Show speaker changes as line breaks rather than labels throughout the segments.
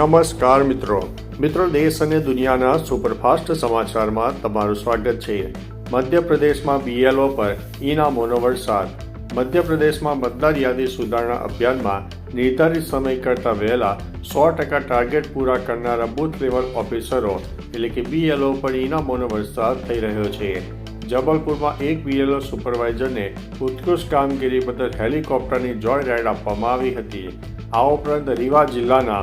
નમસ્કાર મિત્રો. મિત્રો, દેશ અને દુનિયાના સુપરફાસ્ટ સમાચારમાં તમારું સ્વાગત છે. મધ્યપ્રદેશમાં બીએલઓ પર ઇનામોનો વરસાદ. મધ્યપ્રદેશમાં મતદાર યાદી સુધારણા અભિયાનમાં નિર્ધારિત સમય કરતાં વહેલા સો ટકા ટાર્ગેટ પૂરા કરનારા બૂથ લેવલ ઓફિસરો, એટલે કે બીએલઓ પર ઇનામોનો વરસાદ થઈ રહ્યો છે. જબલપુરમાં એક બીએલઓ સુપરવાઇઝરને ઉત્કૃષ્ટ કામગીરી બદલ હેલિકોપ્ટરની જોય રાઇડ આપવામાં આવી હતી. આ ઉપરાંત રીવા જિલ્લાના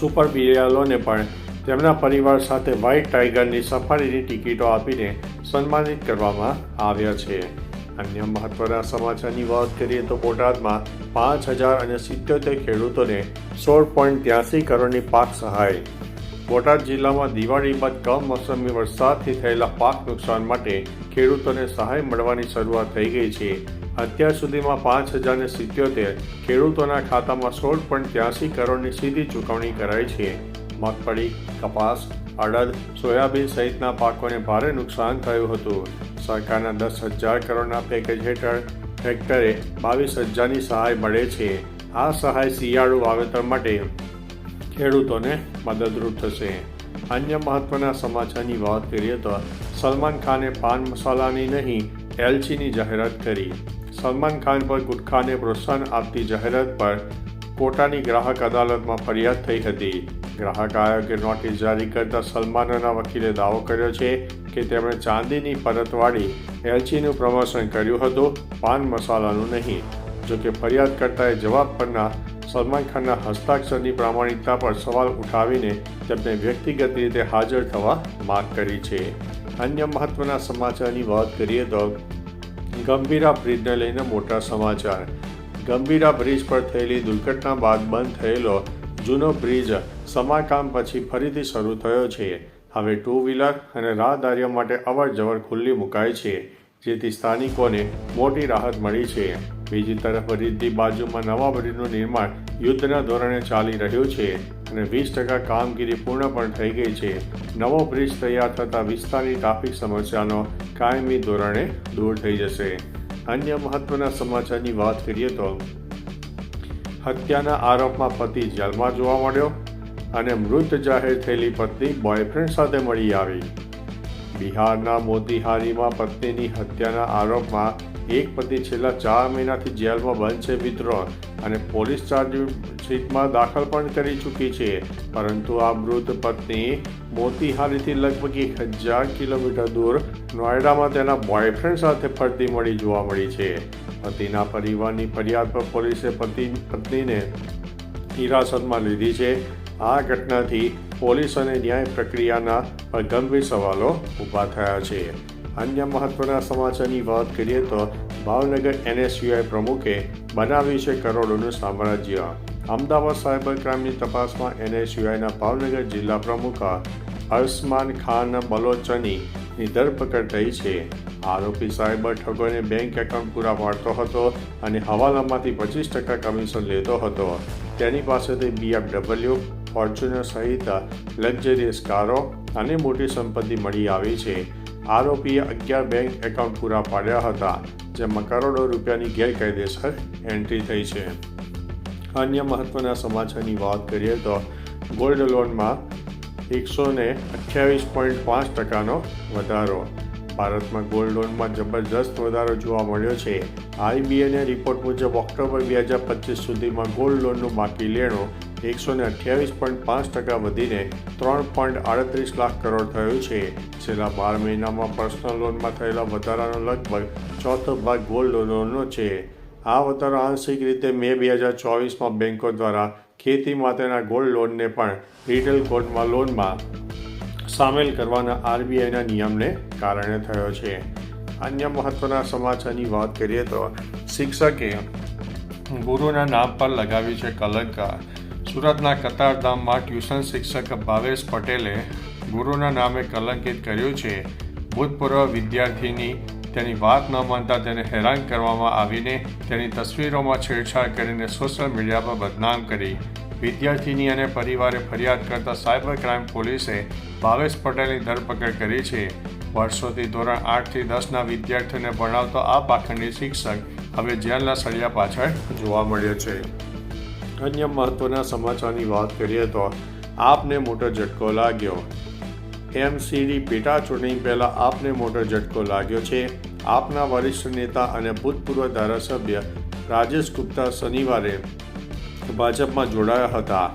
સુપર બિયાલોને પણ તેમના પરિવાર સાથે વ્હાઇટ ટાઈગરની સફારીની ટિકિટો આપીને સન્માનિત કરવામાં આવ્યા છે. અન્ય મહત્વના સમાચારની વાત કરીએ તો બોટાદમાં પાંચ હજાર અને સિત્યોતેર ખેડૂતોને સોળ પોઈન્ટ ત્યાસી કરોડની પાક સહાય બોટાદ જિલ્લામાં દિવાળી બાદ કમોસમી વરસાદથી થયેલા પાક નુકસાન માટે ખેડૂતોને સહાય મળવાની શરૂઆત થઈ ગઈ છે. અત્યાર સુધીમાં પાંચ હજારને સિત્યોતેર ખેડૂતોના ખાતામાં સોળ પોઈન્ટ ત્યાસી કરોડની સીધી ચૂકવણી કરાઈ છે. મગફળી, કપાસ, અડદ, સોયાબીન સહિતના પાકોને ભારે નુકસાન થયું હતું. સરકારના દસ હજાર કરોડના પેકેજ હેઠળ હેક્ટરે બાવીસ હજારની સહાય મળે છે. આ સહાય શિયાળુ વાવેતર માટે ખેડૂતોને મદદરૂપ થશે. અન્ય મહત્વના સમાચારની વાત કરીએ તો સલમાન ખાને પાન મસાલાની નહીં, એલચીની જાહેરાત કરી. સલમાન ખાન પર ગુટખાને પ્રોત્સાહન આપતી જાહેરાત પર કોટાની ગ્રાહક અદાલતમાં ફરિયાદ થઈ હતી. ગ્રાહક આયોગે નોટિસ જારી કરતા સલમાનના વકીલે દાવો કર્યો છે કે તેમણે ચાંદીની પરતવાળી એલચીનું પ્રમોશન કર્યું હતું, પાન મસાલાનું નહીં. જોકે ફરિયાદ કરતાએ જવાબ પરના સલમાન ખાનના હસ્તાક્ષરની પ્રામાણિકતા પર સવાલ ઉઠાવીને તેમને વ્યક્તિગત રીતે હાજર થવા માંગ કરી છે. અન્ય મહત્વના સમાચારની વાત કરીએ તો ગંભીરા બ્રિજને લઈને મોટા સમાચાર. ગંભીરા બ્રિજ પર થયેલી દુર્ઘટના બાદ બંધ થયેલો જૂનો બ્રિજ સમારકામ પછી ફરીથી શરૂ થયો છે. હવે ટુ વ્હીલર અને રાહદારીઓ માટે અવર જવર ખુલ્લી મુકાય છે, જેથી સ્થાનિકોને મોટી રાહત મળી છે. બીજી તરફ બ્રિજની બાજુમાં નવા બ્રિજનું નિર્માણ યુદ્ધના ધોરણે ચાલી રહ્યું છે અને વીસ ટકા કામગીરી પૂર્ણ પણ થઈ ગઈ છે. નવો બ્રિજ તૈયાર થતાં વિસ્તારની ટ્રાફિક સમસ્યાનો કાયમી ધોરણે દૂર થઈ જશે. અન્ય મહત્વના સમાચારની વાત કરીએ તો, હત્યાના આરોપમાં પતિ જેલમાં જોવા મળ્યો અને મૃત જાહેર થયેલી પત્ની બોયફ્રેન્ડ સાથે મળી આવી. બિહારના મોતીહારીમાં પત્નીની હત્યાના આરોપમાં એક પતિ છેલ્લા ચાર મહિનાથી જેલમાં બંધ છે મિત્રો અને પોલીસ ચાર્જશીટમાં દાખલ પણ કરી ચૂકી છે. પરંતુ આ મૃત પત્ની મોતીહારીથી લગભગ એક હજાર કિલોમીટર દૂર નોઈડામાં તેના બોયફ્રેન્ડ સાથે ફરતી મળી જોવા મળી છે. પતિના પરિવારની ફરિયાદ પર પોલીસે પતિ, પત્નીને હિરાસતમાં લીધી છે. આ ઘટનાથી પોલીસ અને ન્યાય પ્રક્રિયાના પર ગંભીર સવાલો ઊભા થયા છે. અન્ય મહત્વના સમાચારની વાત કરીએ તો ભાવનગર એનએસયુઆઈ પ્રમુખે બનાવ્યું છે કરોડોનું સામ્રાજ્ય. અમદાવાદ સાયબર ક્રાઇમની તપાસમાં એનએસયુઆઈના ભાવનગર જિલ્લા પ્રમુખ અરસમાન ખાન બલોચની ની ધરપકડ થઈ છે. આરોપી સાયબર ઠગોને બેંક એકાઉન્ટ પૂરા પાડતો હતો અને હવાલામાંથી પચીસ ટકા કમિશન લેતો હતો. તેની પાસેથી બીએફડબલ્યુ ફોર્ચ્યુનર સહિત લક્ઝરિયસ કારો અને મોટી સંપત્તિ મળી આવી છે. આરોપીએ અગિયાર બેંક એકાઉન્ટ પૂરા પાડ્યા હતા, જેમાં કરોડો રૂપિયાની ગેરકાયદેસર એન્ટ્રી થઈ છે. અન્ય મહત્વના સમાચારની વાત કરીએ તો ગોલ્ડ લોનમાં એકસો ને અઠ્યાવીસ પોઈન્ટ પાંચ ટકાનો વધારો. ભારતમાં ગોલ્ડ લોનમાં જબરદસ્ત વધારો જોવા મળ્યો છે. આઈબીએના રિપોર્ટ મુજબ ઓક્ટોબર બે હજાર પચીસ સુધીમાં ગોલ્ડ લોનનું બાકી લેણું એકસો ને અઠ્યાવીસ પોઈન્ટ પાંચ ટકા વધીને ત્રણ પોઈન્ટ આડત્રીસ લાખ કરોડ થયું છે. છેલ્લા બાર મહિનામાં પર્સનલ લોનમાં થયેલા વધારાનો લગભગ ચોથો ભાગ ગોલ્ડ લોનનો છે. આ વધારો આંશિક રીતે મે બે હજાર ચોવીસમાં બેન્કો દ્વારા ખેતી માટેના ગોલ્ડ લોનને પણ રિટેલ કોર્ટમાં લોનમાં સામેલ કરવાના આરબીઆઈના નિયમને કારણે થયો છે. અન્ય મહત્વના સમાચારની વાત કરીએ તો શિક્ષકે ગુરુના નામ પર લગાવી છે કલંક સુરતના કતારધામમાં ટ્યુશન શિક્ષક ભાવેશ પટેલે ગુરુના નામે કલંકિત કર્યું છે. ભૂતપૂર્વ વિદ્યાર્થીની તેની વાત ન માનતા તેને હેરાન કરવામાં આવીને તેની તસવીરોમાં છેડછાડ કરીને સોશિયલ મીડિયા પર બદનામ કરી. વિદ્યાર્થીની અને પરિવારે ફરિયાદ કરતા સાયબર ક્રાઇમ પોલીસે ભાવેશ પટેલની ધરપકડ કરી છે. વર્ષોથી ધોરણ આઠથી દસના વિદ્યાર્થીઓને ભણાવતો આ પાખંડી શિક્ષક હવે જેલના સળિયા પાછળ જોવા મળ્યો છે. અન્ય મહત્વના સમાચારની વાત કરીએ તો આપને મોટો ઝટકો લાગ્યો. એમસીડી પેટા ચૂંટણી પહેલા આપને મોટો ઝટકો લાગ્યો છે. આપના વરિષ્ઠ નેતા અને ભૂતપૂર્વ ધારાસભ્ય રાજેશ ગુપ્તા શનિવારે ભાજપમાં જોડાયા હતા.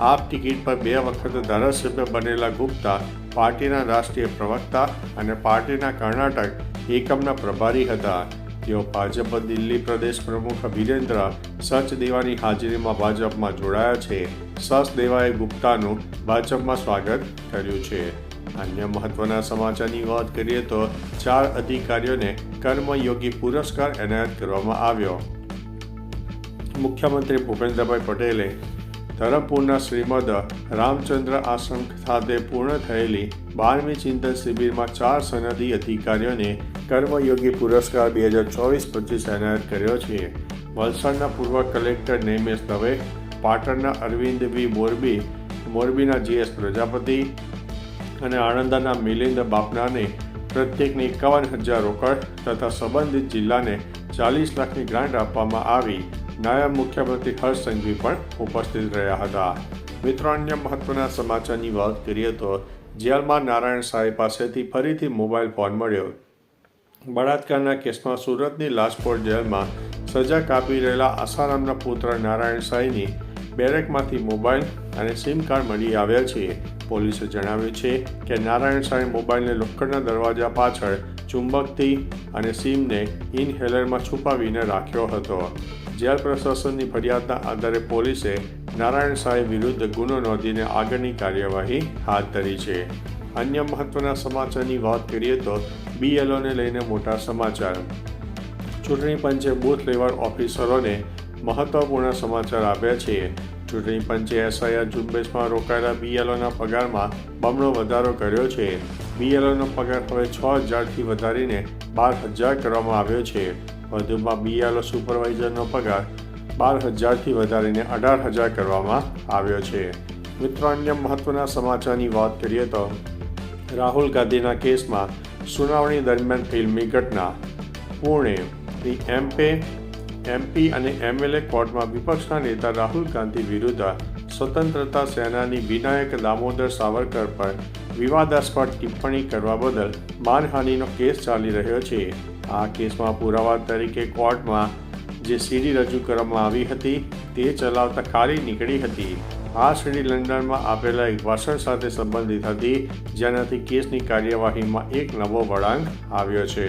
આપ ટિકિટ પર બે વખત ધારાસભ્ય બનેલા ગુપ્તા પાર્ટીના રાષ્ટ્રીય પ્રવક્તા અને પાર્ટીના કર્ણાટક એકમના પ્રભારી હતા. તેઓ ભાજપ, દિલ્હી પ્રદેશ પ્રમુખ વિરેન્દ્ર સચદેવાની હાજરીમાં ભાજપમાં જોડાયા છે. સચદેવાએ ગુપ્તાનું ભાજપમાં સ્વાગત કર્યું છે. અન્ય મહત્વના સમાચારની વાત કરીએ તો ચાર અધિકારીઓને કર્મયોગી પુરસ્કાર એનાયત કરવામાં આવ્યો. મુખ્યમંત્રી ભૂપેન્દ્રભાઈ પટેલે ધરમપુરના શ્રીમદ રામચંદ્ર આશ્રમ ખાતે પૂર્ણ થયેલી બારમી ચિંતન શિબિરમાં ચાર સનદી અધિકારીઓને કર્મયોગી પુરસ્કાર બે હજાર ચોવીસ પચીસ એનાયત કર્યો છે. વલસાડના પૂર્વ કલેક્ટર નેમેશ દવે, પાટણના અરવિંદ વી મોરબી, મોરબીના જીએસ પ્રજાપતિ અને આણંદના મિલિંદ બાપનાને પ્રત્યેકને એકાવન હજાર રોકડ તથા સંબંધિત જિલ્લાને ચાલીસ લાખની ગ્રાન્ટ આપવામાં આવી. નાયબ મુખ્યમંત્રી હર્ષ સંઘવી પણ ઉપસ્થિત રહ્યા હતા. મિત્રો, અન્ય મહત્વના સમાચારની વાત કરીએ તો જેલમાં નારાયણ સાંઈ પાસેથી ફરીથી મોબાઈલ ફોન મળ્યો. બળાત્કારના કેસમાં સુરતની લાજપોર જેલમાં સજા કાપી રહેલા આસારામના પુત્ર નારાયણ સાંઈની બેરેકમાંથી મોબાઈલ અને સિમ કાર્ડ મળી આવ્યા છે. પોલીસે જણાવ્યું છે કે નારાયણ સાંઈ મોબાઈલને લોખંડના દરવાજા પાછળ ચુંબકથી અને સીમને ઇનહેલરમાં છુપાવીને રાખ્યો હતો. જેલ પ્રશાસનની ફરિયાદના આધારે પોલીસે નારાયણ સાંઈ વિરુદ્ધ ગુનો નોંધીને આગળની કાર્યવાહી હાથ ધરી છે. અન્ય મહત્વના સમાચારની વાત કરીએ તો બીએલઓને લઈને મોટા સમાચાર. ચૂંટણી પંચે બૂથ લેવલ ઓફિસરોને મહત્વપૂર્ણ સમાચાર આપ્યા છે. ચૂંટણી પંચે એસઆઈઆર ઝુંબેશમાં રોકાયેલા બીએલઓના પગારમાં બમણો વધારો કર્યો છે. બીએલઓનો પગાર હવે છ હજારથી વધારીને બાર હજાર કરવામાં આવ્યો છે. વધુમાં બીએલઓ સુપરવાઇઝરનો પગાર બાર હજારથી વધારીને અઢાર હજાર કરવામાં આવ્યો છે. મિત્રો, અન્ય મહત્વના સમાચારની વાત કરીએ તો રાહુલ ગાંધીના કેસમાં સુનાવણી દરમિયાન ફિલ્મી ઘટના પુણે એમપે એમપી અને એમએલએ કોર્ટમાં વિપક્ષના નેતા રાહુલ ગાંધી વિરુદ્ધ સ્વતંત્રતા સેનાની વિનાયક દામોદર સાવરકર પર વિવાદાસ્પદ ટિપ્પણી કરવા બદલ માનહાનિનો કેસ ચાલી રહ્યો છે. આ કેસમાં પુરાવા તરીકે કોર્ટમાં જે સીડી રજૂ કરવામાં આવી હતી, તે ચલાવતા કાળી નીકળી હતી. આ સીડી લંડનમાં આપેલા એક ભાષણ સાથે સંબંધિત હતી, જેનાથી કેસની કાર્યવાહીમાં એક નવો વળાંક આવ્યો છે.